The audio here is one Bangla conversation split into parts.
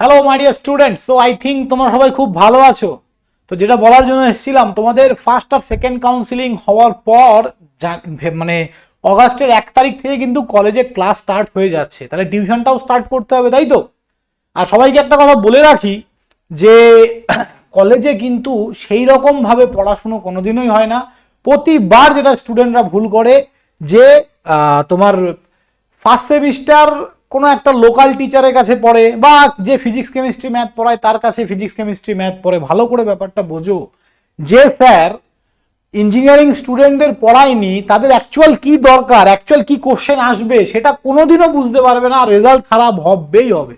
Hello my dear student so I think তোমরা সবাই খুব ভালো আছো। তো যেটা বলার জন্য এসেছিলাম, তোমাদের ফার্স্ট আর সেকেন্ড কাউন্সিলিং হওয়ার পর মানে অগাস্টের এক তারিখ থেকে কিন্তু কলেজে ক্লাস স্টার্ট হয়ে যাচ্ছে। তাহলে টিউশনটাও স্টার্ট করতে হবে, তাই তো? আর সবাইকে একটা কথা বলে রাখি যে কলেজে কিন্তু সেই রকমভাবে পড়াশুনো কোনোদিনই হয় না। প্রতিবার যেটা স্টুডেন্টরা ভুল করে যে তোমার ফার্স্ট সেমিস্টার কোনো একটা লোকাল টিচারের কাছে পড়ে বা যে ফিজিক্স কেমিস্ট্রি ম্যাথ পড়ায়, তার কাছে ফিজিক্স কেমিস্ট্রি ম্যাথ পড়ে। ভালো করে ব্যাপারটা বোঝো। যে স্যার ইঞ্জিনিয়ারিং স্টুডেন্টদের পড়ায়নি, তাদের অ্যাকচুয়াল কি দরকার অ্যাকচুয়াল কি কোশ্চেন আসবে, সেটা কোনোদিনও বুঝতে পারবে না রেজাল্ট খারাপ হবেই হবে।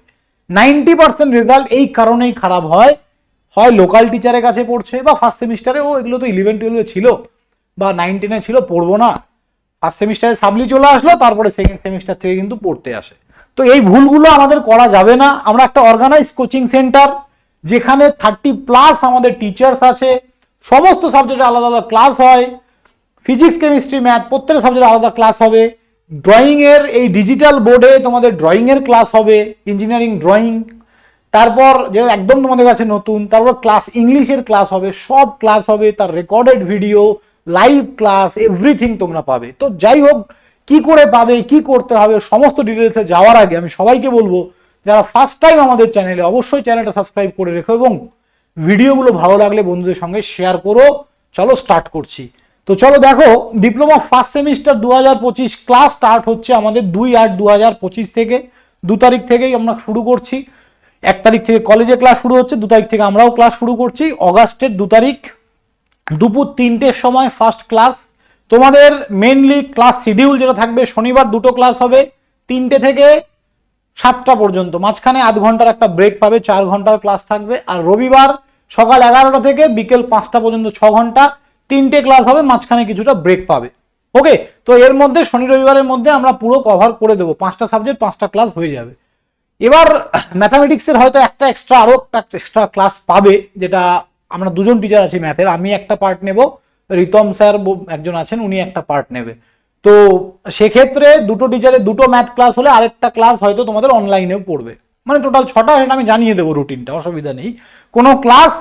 নাইনটি পার্সেন্ট রেজাল্ট এই কারণেই খারাপ হয়। হয় লোকাল টিচারের কাছে পড়ছে বা ফার্স্ট সেমিস্টারে ও এগুলো তো ইলেভেন টুয়েলভে ছিল বা নাইন টেনে ছিল, পড়ব না। ফার্স্ট সেমিস্টারে সাবলি চলে আসলো, তারপরে সেকেন্ড সেমিস্টার থেকে কিন্তু পড়তে আসে। তো এই ভুলগুলো আমাদের করা যাবে না। আমরা একটা অর্গানাইজ কোচিং সেন্টার যেখানে থার্টি প্লাস আমাদের টিচার্স আছে। সমস্ত সাবজেক্টে আলাদা আলাদা ক্লাস হয়। ফিজিক্স কেমিস্ট্রি ম্যাথ প্রত্যেকটা সাবজেক্টে আলাদা ক্লাস হবে। ড্রয়িং এর এই ডিজিটাল বোর্ডে তোমাদের ড্রয়িং এর ক্লাস হবে ইঞ্জিনিয়ারিং ড্রয়িং তারপর যেটা একদম তোমাদের কাছে নতুন, তারপর ক্লাস ইংলিশের ক্লাস হবে, সব ক্লাস হবে, তার recorded video live class everything তোমরা পাবে। তো যাই হোক কি করে পাবে, কি করতে হবে, সমস্ত ডিটেলসে যাওয়ার আগে আমি সবাইকে বলব, যারা ফার্স্ট টাইম আমাদের চ্যানেলে অবশ্যই চ্যানেলটা সাবস্ক্রাইব করে রেখো এবং ভিডিওগুলো ভালো লাগলে বন্ধুদের সঙ্গে শেয়ার করো। চলো স্টার্ট করছি। তো চলো দেখো ডিপ্লোমা ফার্স্ট সেমিস্টার দু পঁচিশ ক্লাস স্টার্ট হচ্ছে আমাদের দুই আট দু পঁচিশ থেকে, দু তারিখ থেকেই আমরা শুরু করছি। এক তারিখ থেকে কলেজে ক্লাস শুরু হচ্ছে, দু তারিখ থেকে আমরাও ক্লাস শুরু করছি। অগাস্টের দু তারিখ, দুপুর তিনটের সময় ফার্স্ট ক্লাস তোমাদের মেনলি ক্লাস শিডিউল যেটা থাকবে, শনিবার দুটো ক্লাস হবে, তিনটে থেকে সাতটা পর্যন্ত। মাঝখানে আধ ঘণ্টার একটা ব্রেক পাবে, চার ঘণ্টার ক্লাস থাকবে। আর রবিবার সকাল এগারোটা থেকে বিকেল পাঁচটা পর্যন্ত ছ ঘণ্টা, তিনটে ক্লাস হবে, মাঝখানে কিছুটা ব্রেক পাবে। ওকে তো এর মধ্যে শনি রবিবারের মধ্যে আমরা পুরো কভার করে দেবো। পাঁচটা সাবজেক্ট পাঁচটা ক্লাস হয়ে যাবে। এবার ম্যাথামেটিক্সের হয়তো একটা এক্সট্রা আরও একটা এক্সট্রা ক্লাস পাবে, যেটা আমরা দুজন টিচার আছি ম্যাথের আমি একটা পার্ট নেব রিতম স্যার একজন আছেন, উনি একটা পার্ট নেবে। তো সেক্ষেত্রে দুটো টিচারের দুটো ম্যাথ ক্লাস হলে আরেকটা ক্লাস হয়তো তোমাদের অনলাইনেও পড়বে। মানে টোটাল ছটা, সেটা আমি জানিয়ে দেবো রুটিনটা অসুবিধা নেই। কোনো ক্লাস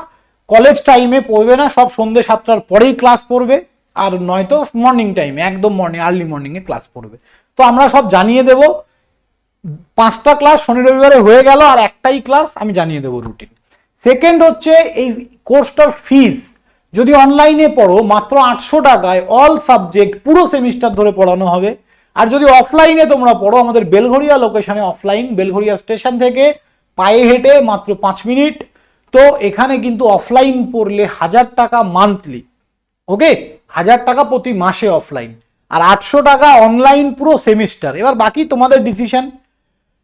কলেজ টাইমে পড়বে না, সব সন্ধ্যে সাতটার পরেই ক্লাস পড়বে, আর নয়তো মর্নিং টাইমে একদম মর্নিং আর্লি মর্নিংয়ে ক্লাস পড়বে। তো আমরা সব জানিয়ে দেবো। পাঁচটা ক্লাস শনি রবিবারে হয়ে গেল, আর একটাই ক্লাস আমি জানিয়ে দেবো রুটিন সেকেন্ড হচ্ছে এই কোর্সটার ফিস যদি অনলাইনে পড়ো, মাত্র আটশো টাকায় অল সাবজেক্ট পুরো সেমিস্টার ধরে পড়ানো হবে। আর যদি অফলাইনে তোমরা পড়ো, আমাদের বেলঘরিয়া লোকেশনে অফলাইন বেলঘরিয়া স্টেশন থেকে পায়ে হেঁটে মাত্র পাঁচ মিনিট। তো এখানে কিন্তু অফলাইন পড়লে হাজার টাকা মান্থলি ওকে হাজার টাকা প্রতি মাসে অফলাইন আর আটশো টাকা অনলাইন পুরো সেমিস্টার এবার বাকি তোমাদের decision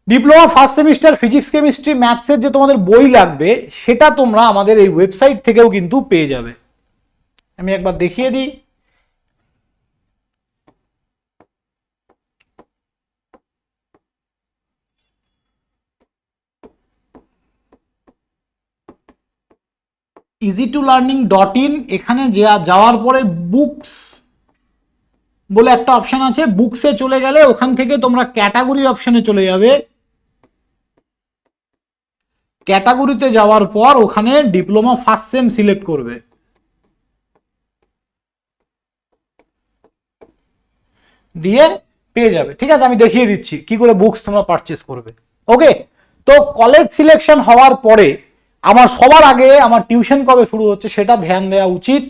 diploma first semester physics chemistry ম্যাথসের যে তোমাদের বই লাগবে, সেটা তোমরা আমাদের এই ওয়েবসাইট থেকেও কিন্তু পেয়ে যাবে। আমি একবার দেখিয়ে দিই। Easy to learning dot in এখানে যাওয়ার পরে বুকস বলে একটা অপশন আছে। বুকসে চলে গেলে ওখান থেকে তোমরা ক্যাটাগরি অপশনে চলে যাবে। ক্যাটাগরিতে যাওয়ার পর ওখানে ডিপ্লোমা ফার্স্ট সেম সিলেক্ট করবে। দিয়ে পেয়ে যাবে। ঠিক আছে, আমি দেখিয়ে দিচ্ছি কি করে বুকস তোমরা পারচেস করবে। ওকে তো কলেজ সিলেকশন হওয়ার পরে আমার সবার আগে আমার টিউশন কবে শুরু হচ্ছে সেটা ধ্যান দেওয়া উচিত।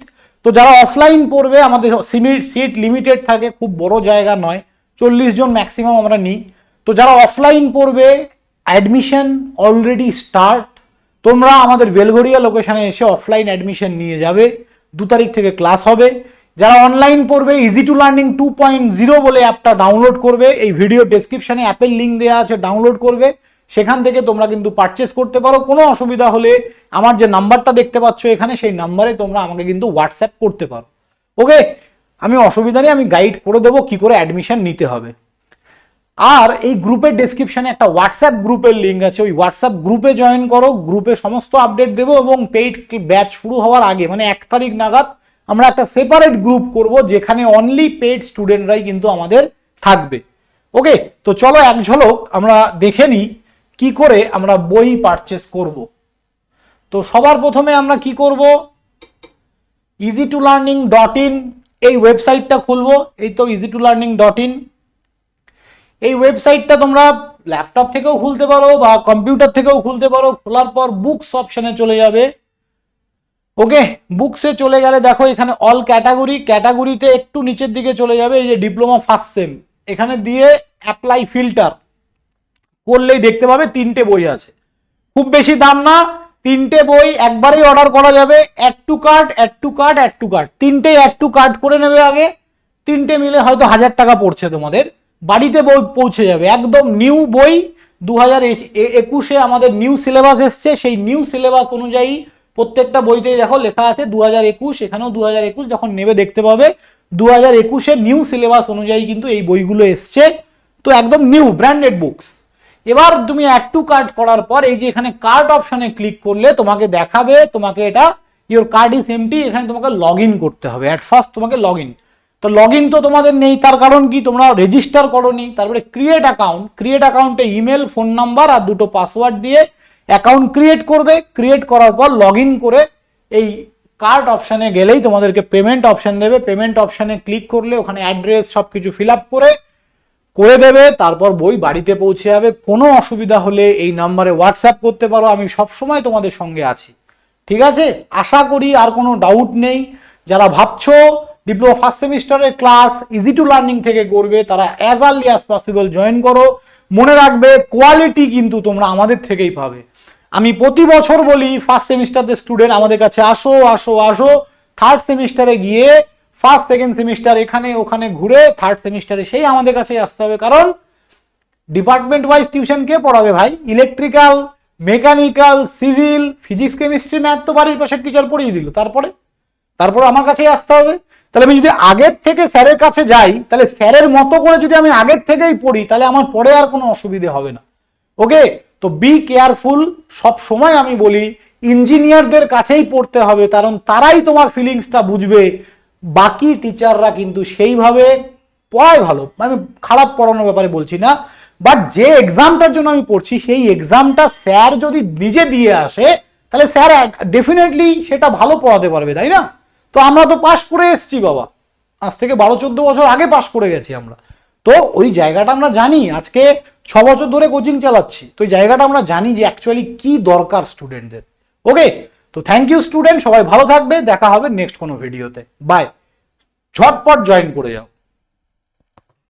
তো যারা অফলাইন পড়বে, আমাদের সিট লিমিটেড থাকে, খুব বড় জায়গা নয়, চল্লিশ জন ম্যাক্সিমাম আমরা নিই। তো যারা অফলাইন পড়বে অ্যাডমিশন অলরেডি স্টার্ট তোমরা আমাদের বেলঘরিয়া লোকেশনে এসে অফলাইন অ্যাডমিশন নিয়ে যাবে। দু তারিখ থেকে ক্লাস হবে। যারা অনলাইন পড়বে easy to learning two point zero বলে অ্যাপটা ডাউনলোড করবে, এই ভিডিও ডেসক্রিপশনে অ্যাপের লিঙ্ক দেওয়া আছে ডাউনলোড করবে, সেখান থেকে তোমরা কিন্তু পারচেস করতে পারো। কোনো অসুবিধা হলে আমার যে নাম্বারটা দেখতে পাচ্ছ এখানে, সেই নাম্বারে তোমরা আমাকে কিন্তু হোয়াটসঅ্যাপ করতে পারো। ওকে? আমি অসুবিধা নেই, আমি গাইড করে দেবো কি করে অ্যাডমিশন নিতে হবে। আর এই গ্রুপের ডেসক্রিপশানে একটা হোয়াটসঅ্যাপ গ্রুপের লিঙ্ক আছে, ওই হোয়াটসঅ্যাপ গ্রুপে জয়েন করো গ্রুপে সমস্ত আপডেট দেবো এবং পেইড ব্যাচ শুরু হওয়ার আগে মানে এক তারিখ নাগাদ আমরা একটা সেপারেট গ্রুপ করব যেখানে অনলি পেড স্টুডেন্টরাই কিন্তু আমাদের থাকবে। ওকে তো চলো এক ঝলক আমরা দেখে নিই কি করে আমরা বই পারচেস করব। তো সবার প্রথমে আমরা কি করব? Easy to learning dot in এই ওয়েবসাইটটা খুলবো। এই তো easy to learning dot in এই ওয়েবসাইটটা তোমরা ল্যাপটপ থেকেও খুলতে পারো বা কম্পিউটার থেকেও খুলতে পারো। খোলার পর বুকস অপশনে চলে যাবে। ওকে বুকসে চলে গেলে দেখো এখানে অল ক্যাটাগরি ক্যাটাগরিতে একটু নিচের দিকে চলে যাবে, এই যে ডিপ্লোমা ফার্স্ট সেম এখানে দিয়ে অ্যাপ্লাই ফিল্টার করলেই দেখতে পাবে তিনটে বই আছে। খুব বেশি দাম না, তিনটে বই একবারেই অর্ডার করা যাবে add to card add to card add to card তিনটে অ্যাড টু কার্ড করে নেবে আগে। তিনটে মিলে হয়তো হাজার টাকা পড়ছে তোমাদের। বাড়িতে বই পৌঁছে যাবে। একদম নিউ বই। দু হাজার একুশে আমাদের নিউ সিলেবাস এসছে। সেই নিউ সিলেবাস অনুযায়ী প্রত্যেকটা বইতেই দেখো লেখা আছে দু হাজার একুশ, এখানেও দু হাজার একুশ যখন নেবে দেখতে পাবে। দু হাজার একুশে নিউ সিলেবাস অনুযায়ী কিন্তু এই বইগুলো এসছে। তো একদম নিউ ব্র্যান্ডেড বুকস এবার তুমি অ্যাড টু কার্ড করার পর এই যে এখানে কার্ড অপশনে ক্লিক করলে তোমাকে দেখাবে, তোমাকে এটা ইওর কার্ড ইজ এমটি এখানে তোমাকে লগ করতে হবে। অ্যাট ফার্স্ট তোমাকে লগ তো লগ তো তোমাদের নেই, তার কারণ কি? তোমরা রেজিস্টার করনি। তারপরে ক্রিয়েট অ্যাকাউন্ট ক্রিয়েট অ্যাকাউন্টে ইমেল ফোন নাম্বার আর দুটো পাসওয়ার্ড দিয়ে অ্যাকাউন্ট ক্রিয়েট করবে, ক্রিয়েট করার পর লগ করে এই কার্ড অপশানে গেলেই তোমাদেরকে পেমেন্ট অপশান দেবে। পেমেন্ট অপশানে ক্লিক করলে ওখানে অ্যাড্রেস সব কিছু ফিল আপ করে করে দেবে, তারপর বই বাড়িতে পৌঁছে যাবে। কোনো অসুবিধা হলে এই নাম্বারে হোয়াটসঅ্যাপ করতে পারো, আমি সব সময় তোমাদের সঙ্গে আছি। ঠিক আছে? আশা করি আর কোনো ডাউট নেই। যারা ভাবছ ডিপ্লোমা ফার্স্ট সেমিস্টারের ক্লাস ইজি টু লার্নিং থেকে করবে, তারা as early as possible join করো। মনে রাখবে কোয়ালিটি কিন্তু তোমরা আমাদের থেকেই পাবে। আমি প্রতি বছর বলি ফার্স্ট সেমিস্টারদের স্টুডেন্ট আমাদের কাছে আসো আসো আসো। থার্ড সেমিস্টারে গিয়ে ফার্স্ট সেকেন্ড সেমিস্টার এখানে, ওখানে ঘুরে থার্ড সেমিস্টারে সেই আমাদের কাছে আসতে হবে। কারণ ডিপার্টমেন্ট ওয়াইজ টিউশন কে পড়াবে ভাই? Electrical mechanical civil physics chemistry math তো বাড়ির পাশের টিচার পড়িয়ে দিল। তারপরে? তারপরে আমার কাছেই আসতে হবে। তাহলে আমি যদি আগের থেকে স্যারের কাছে যাই, তাহলে স্যারের মতো করে যদি আমি আগের থেকেই পড়ি, তাহলে আমার পরে আর কোনো অসুবিধে হবে না। ওকে তো বি কেয়ারফুল সব সময় আমি বলি ইঞ্জিনিয়ারদের কাছেই পড়তে হবে, কারণ তারাই তোমার ফিলিংসটা বুঝবে। বাকি টিচাররা কিন্তু সেইভাবে পড়ায় ভালো। আমি খারাপ পড়ানোর ব্যাপারে বলছি না। বাট যে এক্সামটার জন্য আমি পড়ছি, সেই এক্সামটা স্যার যদি নিজে দিয়ে আসে, তাহলে স্যার ডেফিনেটলি সেটা ভালো পড়াতে পারবে, তাই না? তো আমরা তো পাশ করে এসেছি, বাবা। আজ থেকে বারো চোদ্দ বছর আগে পাশ করে গেছি আমরা। তো ওই জায়গাটা আমরা জানি। আজকে ছ বছর ধরে কোচিং চালাচ্ছি। তো ওই জায়গাটা আমরা জানি যে অ্যাকচুয়ালি কি দরকার স্টুডেন্টদের ওকে তো থ্যাংক ইউ স্টুডেন্ট সবাই ভালো থাকবে। দেখা হবে নেক্সট কোনো ভিডিওতে বাই ঝটপট জয়েন করে যাও।